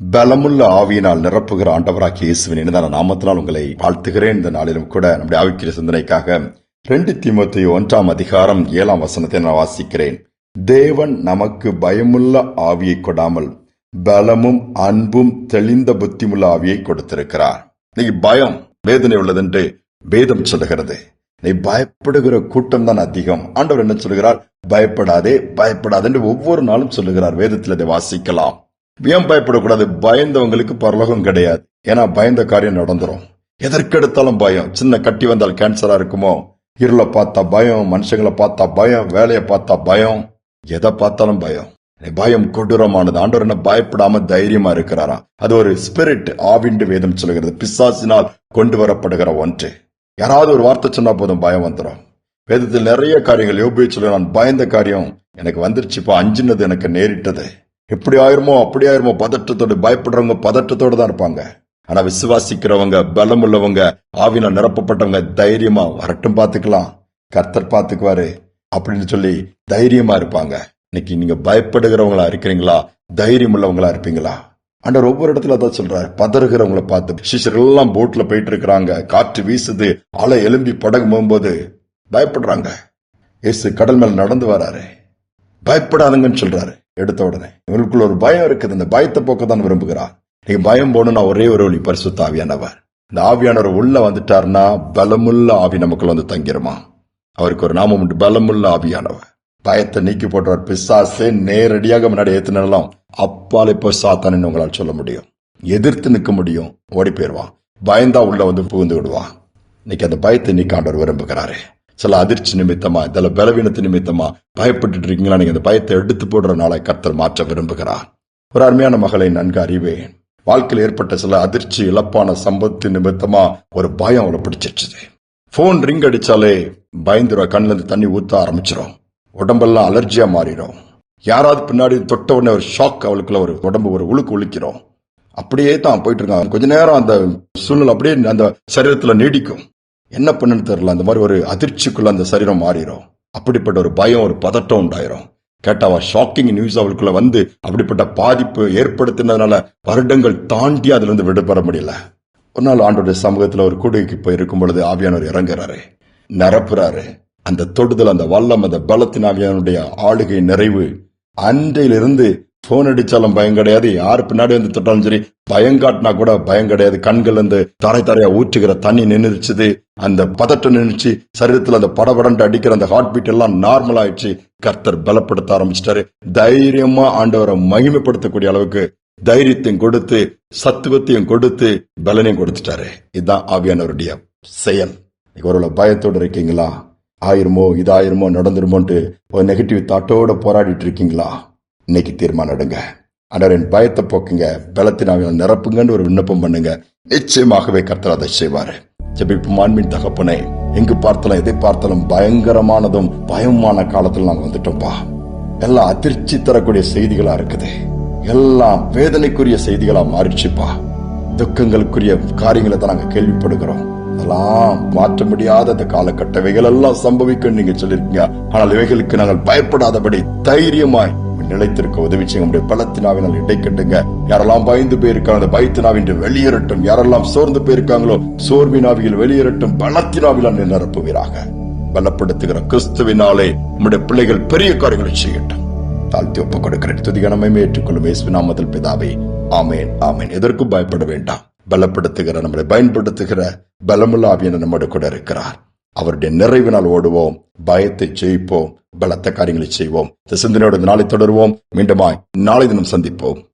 பலமுள்ள ஆவியினால் நிரப்புகிற ஆண்டவராக இயேசுவின் இனிதான நாமத்தினால் உங்களை வாழ்த்துகிறேன். இந்த நாளிலும் கூட நம்முடைய ஆவிக்கிற சிந்தனைக்காக ரெண்டு தீமத்தை ஒன்றாம் அதிகாரம் ஏழாம் வசனத்தை நான் வாசிக்கிறேன். தேவன் நமக்கு பயமுள்ள ஆவியை கொடாமல் பலமும் அன்பும் தெளிந்த புத்திமுள்ள ஆவியை கொடுத்திருக்கிறார். நீ பயம் வேதனை உள்ளதென்று வேதம் சொல்லுகிறது. நீ பயப்படுகிற கூட்டம் தான் அதிகம். ஆண்டவர் என்ன சொல்லுகிறார்? பயப்படாதே பயப்படாதே என்று ஒவ்வொரு நாளும் சொல்லுகிறார். வேதத்தில் அதை வாசிக்கலாம். ஏன் பயப்படக்கூடாது? பயந்தவங்களுக்கு பரலோகம் கிடையாது. ஏன்னா பயந்த காரியம் நடந்துரும். எதற்கெடுத்தாலும் பயம். சின்ன கட்டி வந்தால் கேன்சரா இருக்குமோ? இருளை பார்த்தா பயம். மனுஷங்களை பார்த்தா பயம். வேலையை பார்த்தா பயம். எதை பார்த்தாலும் பயம். பயம் கொடூரமானது. ஆண்டவர் என்ன பயப்படாம தைரியமா இருக்கிறாரா அது ஒரு ஸ்பிரிட் ஆவிண்டு வேதம் சொல்லுகிறது. பிசாசினால் கொண்டு வரப்படுகிற ஒன்று. யாராவது ஒரு வார்த்தை சொன்னா போதும் பயம் வந்துடும் வேதத்தில் நிறைய காரியங்கள் யோபிச்சு நான் பயந்த காரியம் எனக்கு வந்துருச்சுப்பா அஞ்சுனது எனக்கு நேரிட்டது. எப்படி ஆயிருமோ அப்படி ஆயிருமோ பதற்றத்தோடு பயப்படுறவங்க பதற்றத்தோடு தான் இருப்பாங்க. ஆனா விசுவாசிக்கிறவங்க பலம் உள்ளவங்க ஆவின நிரப்பப்பட்டவங்க தைரியமா வரட்டும் பாத்துக்கலாம் கர்த்தர் பாத்துக்குவாரு அப்படின்னு சொல்லி தைரியமா இருப்பாங்க. இன்னைக்கு நீங்க பயப்படுகிறவங்களா இருக்கிறீங்களா? தைரியம் உள்ளவங்களா இருப்பீங்களா? ஆண்டவர் ஒவ்வொரு இடத்துல அதான் சொல்றாரு. பதறுகிறவங்கள பார்த்து சிஷர்கள் எல்லாம் போட்ல போயிட்டு இருக்கிறாங்க காற்று வீசுது அலை எலும்பி படகு போகும்போது பயப்படுறாங்க. இயேசு கடல் மேல நடந்து வராரு. பயப்படாதுங்கன்னு சொல்றாரு. எடுத்த உடனே இவங்களுக்குள்ள ஒரு பயம் இருக்குது. இந்த பயத்தை போக்க தான் விரும்புகிறார். நீங்க பயம் போகணும்னா ஒரே ஒரு வழி பரிசுத்த ஆவியானவர். இந்த ஆவியானவர் உள்ள வந்துட்டாருன்னா பலமுள்ள ஆவி நமக்குள்ள வந்து தங்கிருமா? அவருக்கு ஒரு நாமம் உண்டு. பலமுள்ள ஆவியானவர். பயத்தை நீக்கி போட்டவர் பிசாசே நேரடியாக முன்னாடி ஏத்துனாலும் அப்பால் இப்போ சாத்தானு உங்களால் சொல்ல முடியும். எதிர்த்து நிற்க முடியும். ஓடி போயிடுவான். பயந்தா உள்ள வந்து புகுந்து விடுவான். இன்னைக்கு அந்த பயத்தை நீக்காண்டவர் விரும்புகிறாரு. சில அதிர்ச்சி நிமித்தமா சில பலவீனத்து நிமித்தமா பயப்பட்டு இருக்கீங்களா நீங்க அந்த பயத்தை எடுத்து போடுற நாளை கர்த்தர் மாற்ற விரும்புகிறார். ஒரு அருமையான மகளை நன்கு அறிவேன். வாழ்க்கையில் ஏற்பட்ட சில அதிர்ச்சி இழப்பான சம்பத்து நிமித்தமா ஒரு பயம் அவளை பிடிச்சிருச்சுது. போன் ரிங் அடிச்சாலே பயந்துருவா கண்ணுல இருந்து தண்ணி ஊத்த ஆரம்பிச்சிடும் உடம்பெல்லாம் அலர்ஜியா மாறிடும் யாராவது பின்னாடி தொட்ட உடனே ஒரு ஷாக் அவளுக்குள்ள ஒரு உடம்பு ஒரு உழுக்கு உழுக்கிறோம் அப்படியே தான் போயிட்டு இருக்காங்க கொஞ்ச நேரம் அந்த சூழ்நிலை அப்படியே அந்த சரீரத்துல நீடிக்கும். என்ன பண்ணுன்னு தெரியல. அந்த மாதிரி ஒரு அதிர்ச்சிக்குள்ள அந்த சரீரம் மாறிடும் அப்படிப்பட்ட ஒரு பயம் ஒரு பதட்டம் உண்டாயிரும். கேட்டாவா ஷாக்கிங் நியூஸ் அவளுக்குள்ள வந்து அப்படிப்பட்ட பாதிப்பு ஏற்படுத்தினதுனால வருடங்கள் தாண்டி அதுல இருந்து விடுபட முடியல. ஒரு நாள் ஆண்டோடைய சமூகத்துல ஒரு கூடுகைக்கு போய் இருக்கும் பொழுது ஆவியானவர் இறங்குறாரு. நிரப்புறாரு. அந்த தொடுதல் அந்த வல்லம் அந்த பலத்தின் ஆவியானுடைய ஆளுகை நிறைவு அன்றையிலிருந்து போன் அடிச்சாலும் பயம் கிடையாது. யாரு பின்னாடி வந்து தொட்டாலும் சரி பயம் காட்டினா கூட பயம் கிடையாது. கண்கள் வந்து தரை தரையா ஊற்றுகிற தண்ணி நின்றுச்சுது அந்த பதட்டம் நின்றுச்சு சரீரத்துல அந்த படபடண்டு அடிக்கிற அந்த ஹார்ட் பீட் எல்லாம் நார்மல் ஆயிடுச்சு. கர்த்தர் பலப்படுத்த ஆரம்பிச்சிட்டாரு. தைரியமா ஆண்டவரை மகிமைப்படுத்தக்கூடிய அளவுக்கு தைரியத்தையும் கொடுத்து சத்துவத்தையும் கொடுத்து பலனையும் கொடுத்துட்டாரு. இதுதான் ஆவியானவருடைய செயல். ஒருவேளை பயத்தோடு இருக்கீங்களா? ஆயிருமோ இதாயிருமோ நடந்துருமோன்ட்டு ஒரு நெகட்டிவ் தாட்டோட போராடிட்டு இருக்கீங்களா? இன்னைக்கு தீர்மானம் எடுங்க. அடரின் பயத்தை போக்குங்க பலத்தினாவின நிரப்புங்கன்னு ஒரு விண்ணப்பம் பண்ணுங்க. நிச்சயமாகவே கர்த்தர் அதை செய்வாரு. ஜெபிப்பு மாண்பின் தகப்பனே எங்கு பார்த்தாலும் எதை பார்த்தாலும் பயங்கரமானதும் பயமான காலத்துல நாங்க வந்துட்டோம்ப்பா எல்லாம் அதிர்ச்சி தரக்கூடிய செய்திகளா இருக்குது. எல்லாம் வேதனைக்குரிய செய்திகளா மாறிடுச்சுப்பா. துக்கங்களுக்குரிய காரியங்களை தான் நாங்க கேள்விப்படுகிறோம். அதெல்லாம் மாற்ற முடியாத அந்த காலகட்டவைகள் எல்லாம் சம்பவிக்கும் நீங்க சொல்லிருக்கீங்க ஆனால் இவைகளுக்கு நாங்கள் பயப்படாதபடி தைரியமாய் நிலைத்திருக்க உதவி செய்ய உடைய பலத்தினாவினால் இடை கட்டுங்க. யாரெல்லாம் பயந்து போயிருக்காங்க அந்த பயத்தினாவின் வெளியேறட்டும். யாரெல்லாம் சோர்ந்து போயிருக்காங்களோ சோர்வினாவியில் வெளியேறட்டும். பலத்தினாவிலால் நிரப்புவீராக. பலப்படுத்துகிற கிறிஸ்துவினாலே நம்முடைய பிள்ளைகள் பெரிய காரியங்களை செய்யட்டும். தாழ்த்தி ஒப்புக் கொடுக்கிறேன் துதிகனமே ஏற்றுக்கொள்ளும் இயேசுநாமத்தில் பிதாவே. ஆமேன் ஆமேன். எதற்கும் பயப்பட வேண்டாம். பலப்படுத்துகிற நம்மளை பயன்படுத்துகிற பலமுள்ள ஆவியன நம்மோடு கூட இருக்கிறார். அவருடைய நிறைவினால் ஓடுவோம் பயத்தை ஜெயிப்போம் பலத்த காரியங்களை செய்வோம். இந்த சிந்தனையோட நாளை தொடருவோம். மீண்டுமாய் நாளை தினம் சந்திப்போம்.